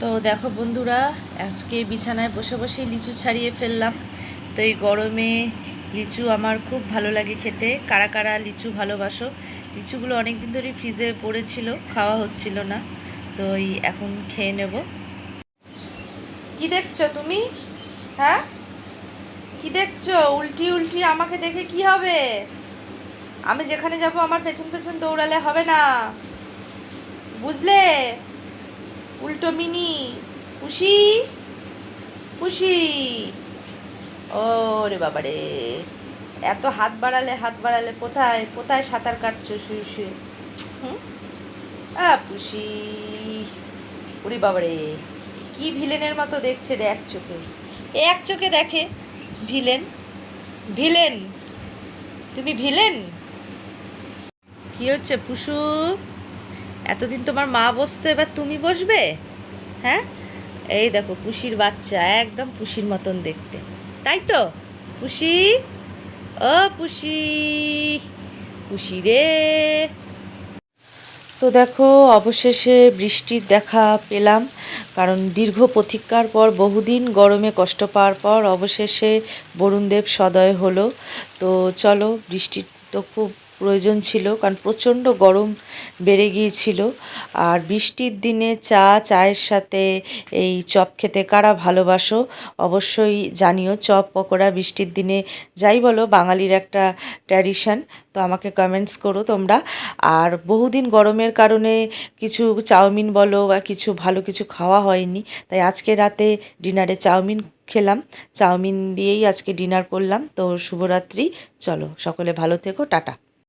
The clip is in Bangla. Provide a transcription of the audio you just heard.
তো দেখো বন্ধুরা, আজকে বিছানায় বসে বসে লিচু ছাড়িয়ে ফেললাম। তো এই গরমে লিচু আমার খুব ভালো লাগে খেতে। কারা কারা লিচু ভালোবাসো? লিচুগুলো অনেক দিন ধরেই ফ্রিজে পড়েছিল, খাওয়া হচ্ছিল না। তো এই এখন খেয়ে নেব। কি দেখছ তুমি? হ্যাঁ? কি দেখছ? উল্টি উল্টি আমাকে দেখে কি হবে? আমি যেখানে যাব আমার পেছন পেছন দৌড়ালে হবে না। বুঝলে? উল্টো মিনি। পুষি পুষি ও রে বাবা রে এত হাত বাড়ালে হাত বাড়ালে কোথায়? কোথায় সাঁতার কাটছো শুয়ে শুয়ে? হুম? আ পুষি ওরে বাবা রে কি ভিলেনের মতো দেখছে রে এক চোখে। এক চোখে দেখে ভিলেন। ভিলেন? তুমি ভিলেন? কি হচ্ছে পুষু এতদিন তোমার মা বসতো, এবার তুমি বসবে? হ্যাঁ? এই দেখো, পুষির বাচ্চা, একদম পুষির মতন দেখতে। তাই তো? পুষি? ও পুষি পুষি রে। তো দেখো, অবশেষে বৃষ্টির দেখা পেলাম, কারণ দীর্ঘ প্রতীক্ষার পর, বহুদিন গরমে কষ্ট পাওয়ার পর, অবশেষে বরুণদেব সদয় হলো। তো চলো বৃষ্টির তো খুব প্রয়োজন ছিল, কারণ প্রচণ্ড গরম বেড়ে গিয়েছিল। আর বৃষ্টির দিনে চা, চায়ের সাথে এই চপ খেতে কারা ভালোবাসো অবশ্যই জানিও। চপ, পকোড়া, বৃষ্টির দিনে যাই বলো, বাঙালির একটা ট্র্যাডিশন, তো আমাকে কমেন্টস করো তোমরা। আর বহুদিন গরমের কারণে কিছু চাউমিন বলো বা কিছু ভালো কিছু খাওয়া হয়নি, তাই আজকে রাতে ডিনারে চাউমিন খেলাম। চাউমিন দিয়েই আজকে ডিনার করলাম। তো শুভরাত্রি, চলো সকলে ভালো থেকো, টাটা।